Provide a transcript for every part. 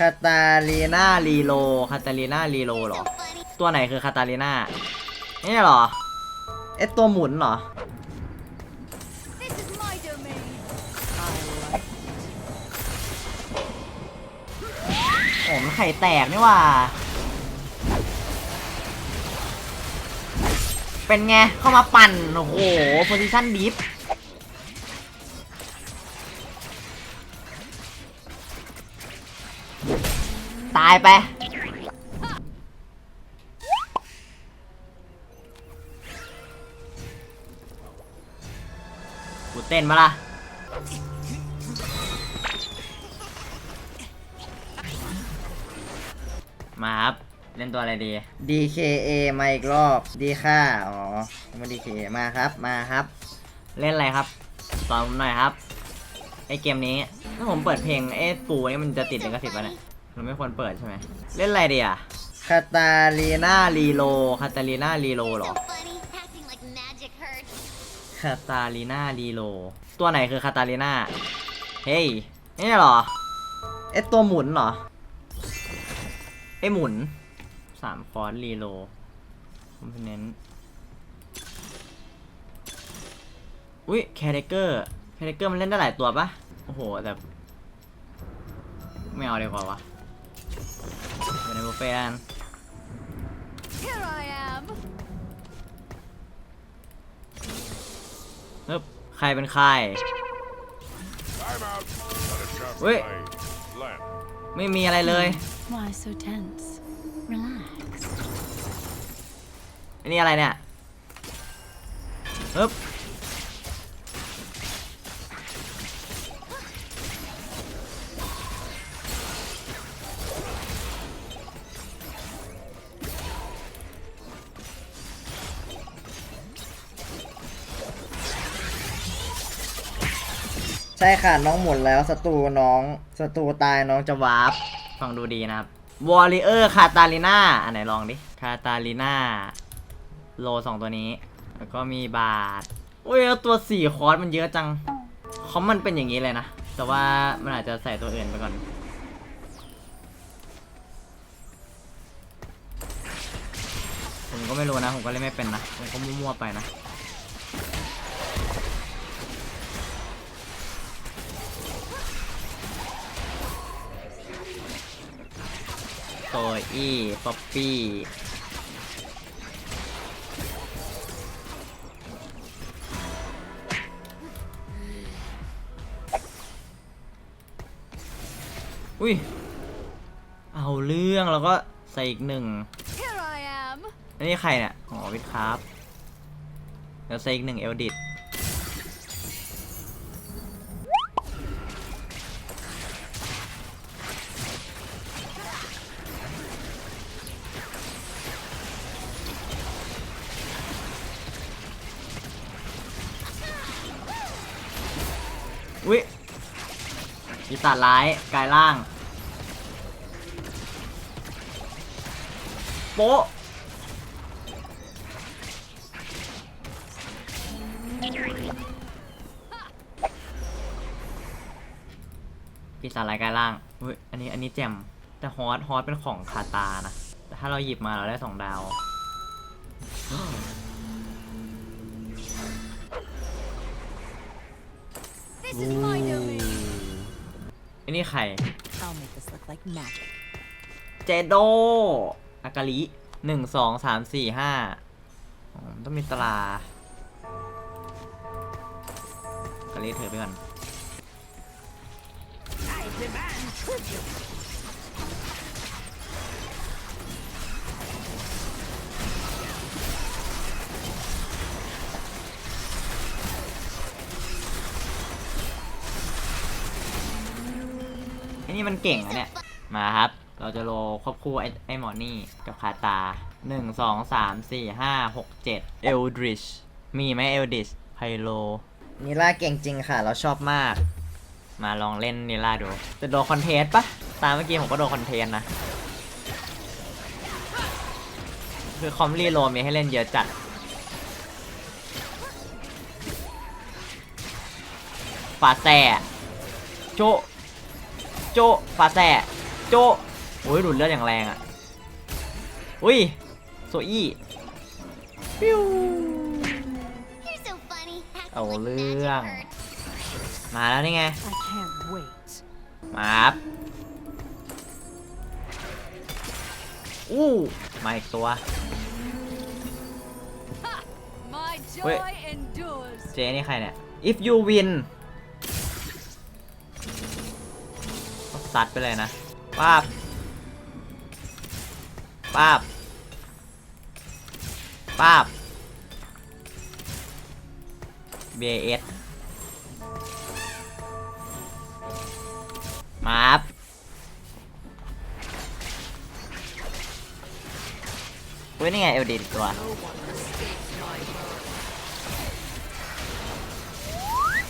คาตาลีนารีโลคาตาลีนารีโลเหรอ ตัวไหนคือคาตาลีนานี่เหรอเอ๊ตัวหมุนเหรอโอ้มันไข่แตกนี่ว่า เป็นไง เข้ามาปั่น โอ้โหโพซิชั่นดิฟ ตายไป กูเต้นมาละมาครับ เล่นตัวอะไรดี DKA มาอีกรอบดีค่าอ๋อมา DKA มาครับมาครับ เล่นอะไรครับสอนผมหน่อยครับ ไอเกมนี้ ถ้าผมเปิดเพลงเอ๊ะปูนี่มันจะติดลิขสิทธิ์ปะเนี่ย เราไม่ควรเปิดใช่ไหม เล่นอะไรดีอะคาตาลีนารีโลคาตาลีนารีโลเหรอ So funny. Acting like magic hurts. คาตาลีนารีโล ตัวไหนคือคาตาลีนาเฮ้ย นี่เหรอ เอ๊ะตัวหมุนเหรอเอ้หมุน สามฟอนต์รีโลคอมโพเนนต์อุ้ยแคเรเกอร์แคเรเกอร์มันเล่นได้หลายตัวปะโอ้โห แต่ ไม่เอาดีกว่าวะ อยู่ในบุฟเฟ่ต์แล้วกัน Here I am. ฮึบใครเป็นใคร I'm out. Let it chop Wait. play. Land. ไม่มีอะไรเลย Why so tense? Relax. อันนี้อะไรเนี่ยฮึบ ใช่ค่ะน้องหมุนแล้วศัตรูน้องศัตรูตายน้องจะวาร์ปฟังดูดีนะครับวอริเออร์คาตาลิน่าอันไหนลองดิคาตาลิน่าโลสองตัวนี้ แล้วก็มีบาทอุ้ยตัวสี่คอร์สมันเยอะจังคอมมันเป็นอย่างนี้เลยนะ แต่ว่ามันอาจจะใส่ตัวอื่นไปก่อน ผมก็ไม่รู้นะ ผมก็เล่นไม่เป็นนะ ผมก็มั่วๆไปนะ โซอี้ป๊อปปี้อุ้ย เอาเรื่องแล้วก็ใส่อีกหนึ่ง Here I am. อันนี้ใครเนี่ยอ๋อวิทครับ แล้วใส่อีกหนึ่งเอลดิต ปีศาจร้ายกายล่าง โป๊ะปีศาจลายกายล่างเฮ้ยอันนี้ อันนี้แจ่ม แต่ฮอตฮอตเป็นของคาตานะแต่ถ้าเราหยิบมาเราได้สองดาว This is my domain. อันนี้ใคร I'll make this look like magic. เจโดอากาลิหนึ่งสองสามสี่ห้าอ๋อต้องมีตราอากาลิถือไปก่อนไอ้นี่มันเก่งนะเนี่ย มาครับ เราจะโลควบคู่ไอ้ไอ้หมอนี่กับคาตาหนึ่งสองสามสี่ห้าหกเจ็ดเอลดริช มีไหมเอลดิช ไพโล นิล่าเก่งจริงค่ะ เราชอบมาก มาลองเล่นนิล่าดู จะโดนคอนเทนต์ปะ ตามเมื่อกี้ผมก็โดนคอนเทนต์นะ คือคอมรีโลมีให้เล่นเยอะจัดฝาแส่โจะ โจะฝาแส่โจโอ้ยดูดเลือดอย่างแรงอะอุ้ยโซอี้ปิ้ว You're so funny. Acting Oh, like magic Lương. hurts. มาแล้วนี่ไง I can't wait. มาครับอู้มาอีกตัว My Wait. joy endures. เจนี่ใครเนี่ย if you win ซัดไปเลยนะป้าบป้าบป้าบ BS มาครับเว้ยนี่ไงเอลดีตัว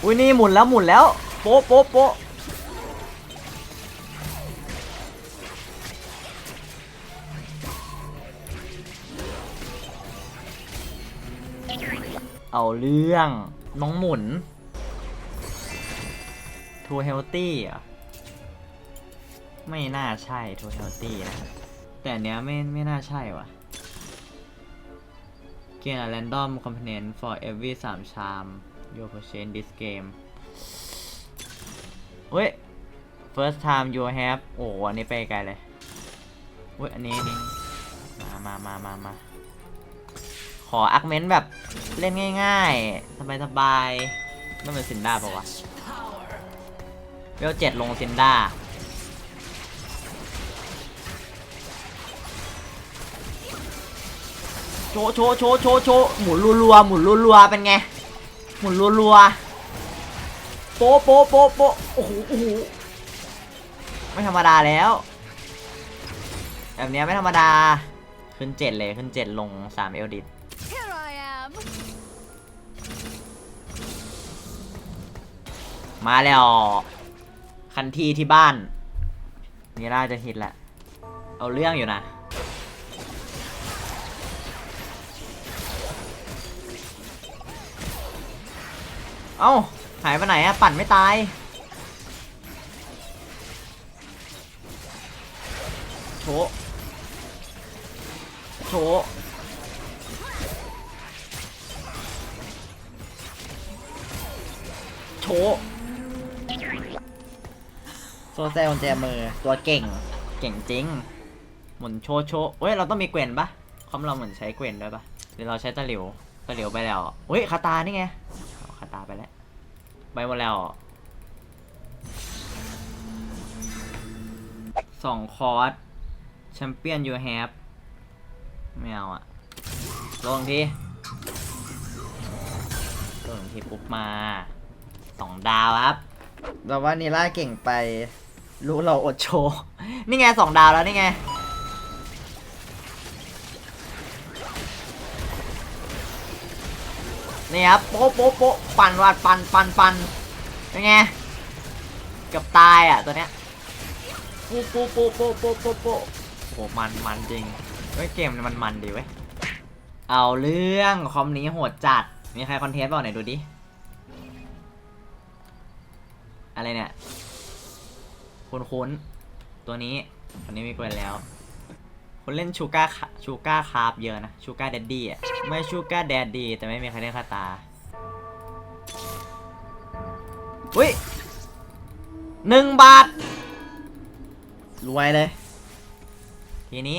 อุ้ยนี่หมุนแล้วหมุนแล้ว โป๊ะโป๊ะโป๊ะ เอาเรื่องน้องหมุนทูเฮลตี้อะไม่น่าใช่ทูเฮลตี้นะ แต่เนี้ยไม่ไม่น่าใช่วะเกีแร์ random component for every 3 charm you purchase this game เฮ้ย first time you have โอ้อันนี้ไปไกลเลยเว้ย อันนี้นี่มามามามามา ขออักเมนแบบเล่นง่ายๆ สบายๆนั่นเป็นซินด้าปะวะเวลเจ็ดลงซินด้าโชโชโชโชโชหมุนรัวๆหมุนรัวๆเป็นไง หมุนรัวๆโป๊ะโป๊ะโป๊ะโป๊ะโอ้โหโอ้โหไม่ธรรมดาแล้ว แบบนี้ไม่ธรรมดา ขึ้นเจ็ดเลยขึ้นเจ็ดลงสามเอลดิ Here I am. มาแล้ว คันที่ที่บ้าน นี่น่าจะฮิตแหละ เอาเรื่องอยู่นะ เอ้า หายไปไหนอะปั่นไม่ตาย โชโช โชโซเซลแจมือตัวเก่ง เก่งจริง หมุนโชว์โชว์เฮ้ย เราต้องมีเกวนปะคอมเราเหมือนใช้เกวนด้วยปะหรือเราใช้ตะหลิว ตะหลิวไปแล้วเฮ้ยคาตานี่ไงคาตาไปแล้ว ไปหมดแล้วสองคอร์สแชมเปี้ยนยูแฮปไม่เอาอะลงทีลงทีปุ๊บมา สองดาวครับแต่ว่านีล่าเก่งไป รู้เราอดโชว์ นี่ไงสองดาวแล้วนี่ไง นี่ครับโป๊ะโป๊ะโป๊ะปั่นวัดปั่นปั่นปั่นเป็นไงเกือบตายอะตัวเนี้ยปูปูปูปูปูปูปูโหมันมันจริงเฮ้ยเกมมันมันดีเว้ย เอาเรื่องคอมนี้โหดจัด มีใครคอนเทนต์เปล่าไหนดูดิ อะไรเนี่ยคุ้นคุ้นตัวนี้ตัวนี้มีกวนแล้ว คนเล่นชูก้าชูก้าคาร์บเยอะนะชูก้าแดดดี้อะไม่ชูก้าแดดดี้แต่ไม่มีใครเล่นคาตาอุ้ยหนึ่งบาท รวยเลย ทีนี้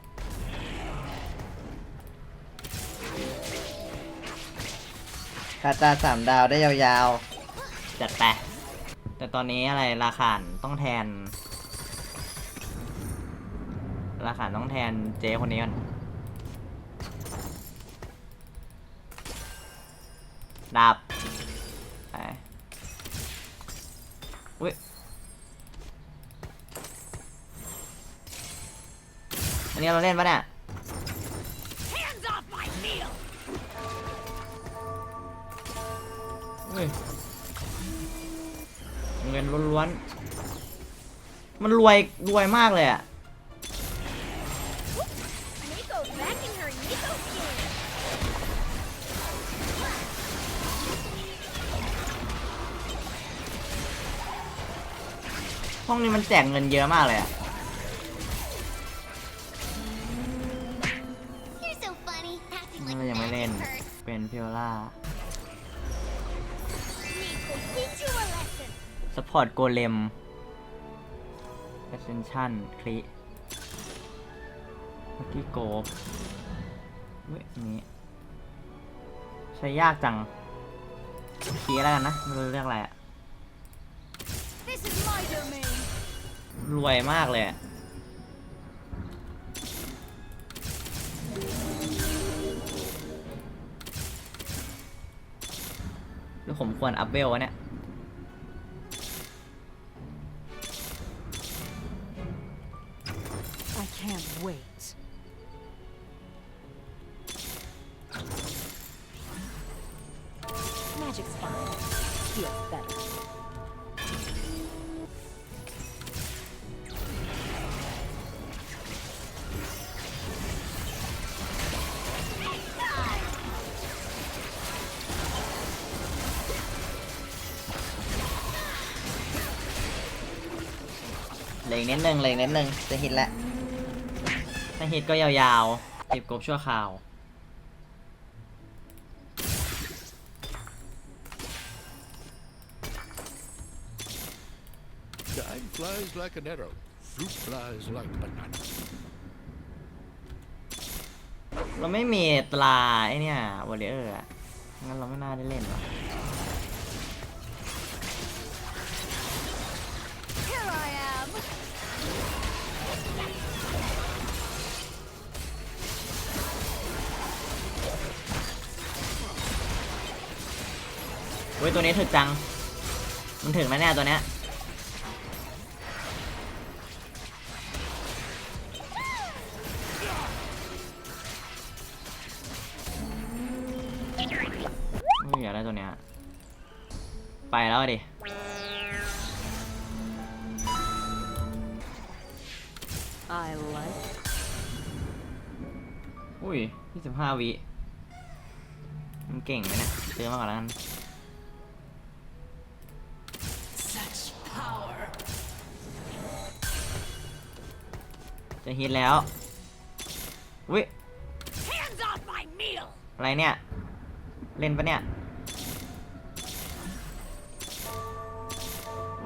คาตาสามดาวได้ยาวๆจัดไป แต่ตอนนี้อะไรราคานต้องแทน ราคาต้องแทนเจ๊คนนี้ก่อนดาบไปอุ้ย อันนี้เราเล่นปะเนี่ย ฮ้ยเงินล้วนๆ มันรวยรวยมากเลยอะ Nico back in her Nico skin! ห้องนี้มันแจกเงินเยอะมากเลยอะ You're so funny, acting นี่ like เรายังไม่ magic เล่น hurts. เป็นพิโอล่า สปอร์ตโกเลมเอเซนชั่นคลิเมื่อกี้โกบเว้ยนี้ ใช้ยากจังคีแล้วกันนะ ไม่รู้เรื่องอะไรอะรวยมากเลยอะหรือผมควรอัพเวลวะเนี่ย เหลยนิดนึงเหลยนิดนึงจะฮิตแล้วถ้าฮิตก็ยาวๆติดกบชั่วคราว Time flies like an arrow. Fruit flies like banana. เราไม่มีตราไอเนี่ยวอลเลอร์อะงั้นเราไม่น่าได้เล่นหรอก เว้ยตัวนี้ถึกจัง มันถึงนะเนี่ยตัวเนี้ยไม่อยากได้ตัวเนี้ย ไปแล้วดิ I like อุ้ย 25 วิ มันเก่งไหมเนี่ยซื้อมาก่อนแล้วกัน such จะฮิตแล้วอุ้ยอะไรเนี่ย เล่นปะเนี่ย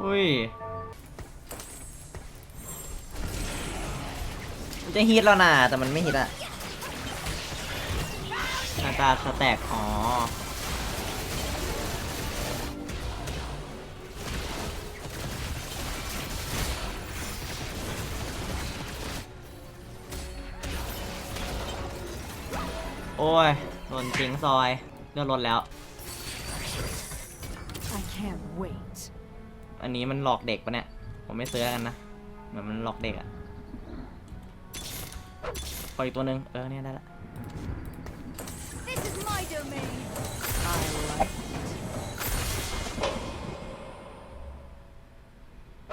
อุ้ยมันจะฮิตแล้วนะแต่มันไม่ฮิตอะอาตาสแต็กอ๋อ โอ้ยโดนทิ้งซอยเลือดลดแล้ว I can't wait. อันนี้มันหลอกเด็กปะเนี่ย ผมไม่ซื้อแล้วกันนะ เหมือนมันหลอกเด็กอะพออีกตัวหนึ่งเออเนี่ยได้ละ This is my domain. I like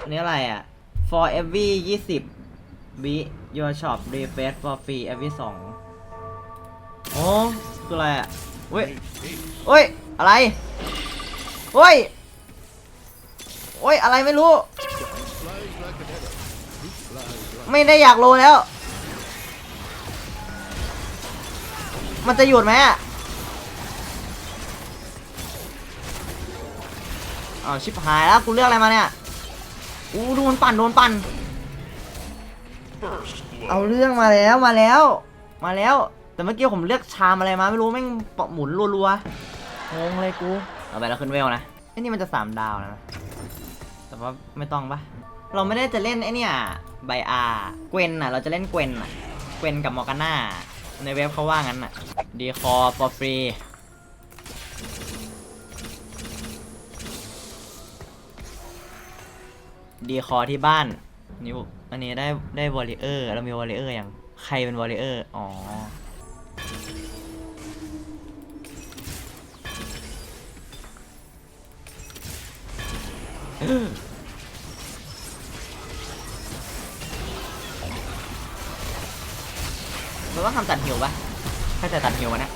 อันนี้อะไรอะ for every 20 วิ your shop refresh for free every 2 โอ้คืออะไรอะเว้ยเฮ้ย อะไรเฮ้ยโอ้ย อะไรไม่รู้ ไม่ได้อยากโลแล้ว มันจะหยุดไหมอะอ้าวชิบหายแล้ว กูเลือกอะไรมาเนี่ย อู้โดนปั่น โดนปั่น เอาเรื่องมาแล้ว มาแล้ว มาแล้ว แต่เมื่อกี้ผมเลือกชามอะไรมาไม่รู้แม่งปะหมุนรัวๆงงเลยกูเอาไปแล้วขึ้นเวลนะไอ้นี่มันจะสามดาวแล้วนะ แต่ว่าไม่ต้องปะเราไม่ได้จะเล่นไอเนี่ยไบอาเกวนอะ เราจะเล่นเกวนอะเกวนกับมอร์กาน่าในเว็บเขาว่างั้นอะดีคอ for free ดีคอที่บ้านนี่อันนี้ได้ได้วอลเลเยอร์เรามีวอลเลเยอร์ยังใครเป็นวอลเลเยอร์อ๋อ เราต้องทำตัดหิวปะถ้าจะตัดหิววะเนะ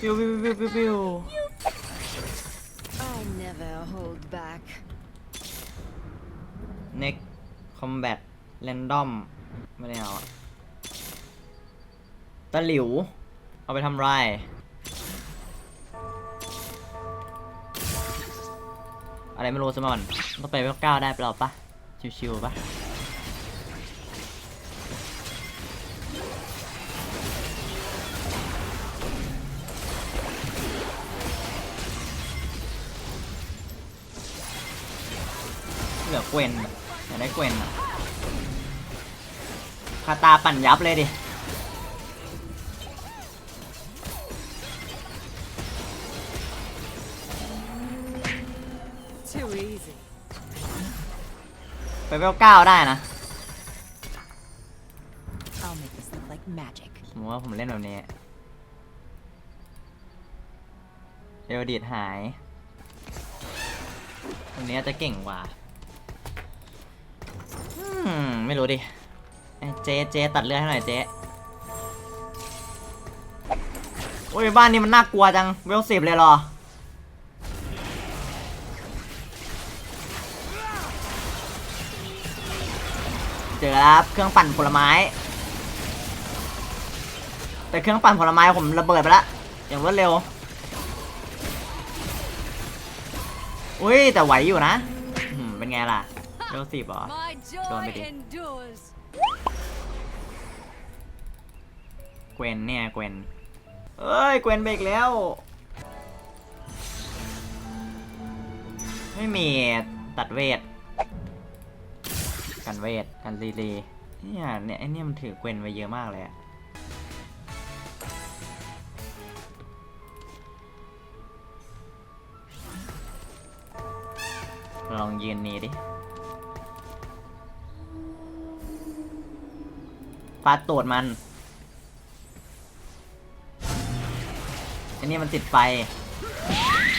ปิวปิวปิวปิวปิว I never hold back. next combat random ไม่ได้เอาอะตะหลิว เอาไปทำไร อะไรไม่รู้สมอนต้องไปเวลเก้าได้เปล่าปะชิวๆปะเหลือเกวนอยากได้เกวนอะ คาตาปั่นยับเลยดิ Too easy. ไปเวลเก้าได้นะ I'll make this look like magic. สมมติว่าผมเล่นแบบนี้เอวดีดหาย ตรงนี้จะเก่งกว่า อืม ไม่รู้ดิเอ้ยเจ๊เจ๊ตัดเลือดให้หน่อยเจ๊โอ้ยบ้านนี้มันน่ากลัวจังเวลสิบเลยเหรอเจอแล้วครับเครื่องปั่นผลไม้ แต่เครื่องปั่นผลไม้ผมระเบิดไปแล้วอย่างรวดเร็วอุ้ยแต่ไหวอยู่นะอืมเป็นไงล่ะเร็วสิบเหรอ My Go on, joy Biddy. endures. เกวนเนี่ยเกวนเอ้ยเกวนเบรกแล้ว ไม่มีตัดเวท กันเวท กันรีรีเนี่ยเนี่ยไอเนี่ยมันถือเกวนไว้เยอะมากเลยอะลองยืนนี้ดิ ฟาดตูดมัน อันนี้มันติดไฟ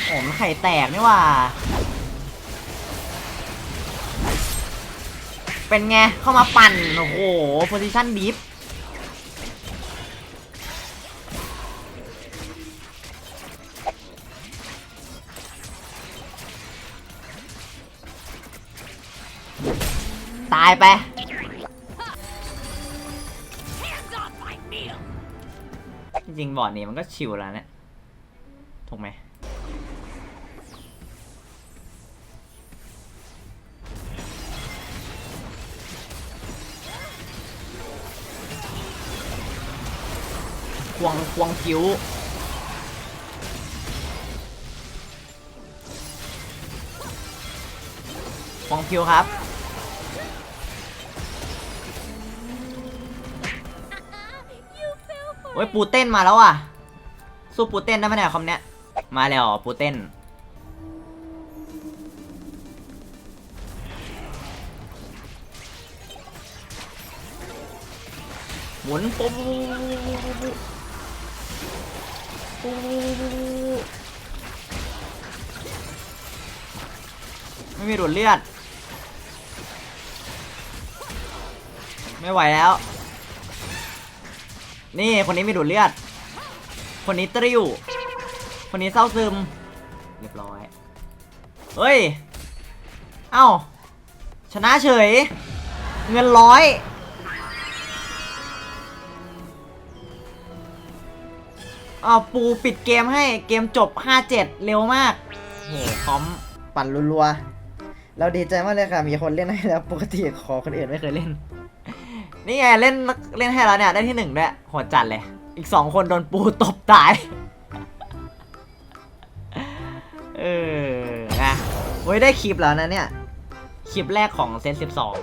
โอ้มันไข่แตกนี่ว่า เป็นไง เข้ามาปั่น โอ้โหโพซิชันดิฟตายไป จริงบอร์ดนี้มันก็ชิวแล้วเนี่ย ถูกไหมควงควงคิ้วควงคิ้วครับ โอ้ยปูเต้นมาแล้วอะ สู้ปูเต้นได้ไหมเนี่ยคำเนี้ย มาแล้วปูเต้น หมุนปุ๊บไม่มีดูดเลือด ไม่ไหวแล้ว นี่คนนี้มีดูดเลือด คนนี้ตริวคนนี้เศร้าซึม เรียบร้อย เฮ้ย เอ้า ชนะเฉย เงินร้อย เอาปูปิดเกมให้เกมจบ 5-7 เร็วมากโหคอมปั่นรัวๆ เราดีใจมากเลยค่ะ มีคนเล่นให้แล้ว ปกติขอคนอื่นไม่เคยเล่น นี่ไงเล่นเล่นให้แล้วเนี่ยได้ที่หนึ่งด้วยโหดจัดเลย อีกสองคนโดนปูตบตาย เออนะโอ้ยได้คลิปแล้วนะเนี่ย คลิปแรกของเซตสิบสอง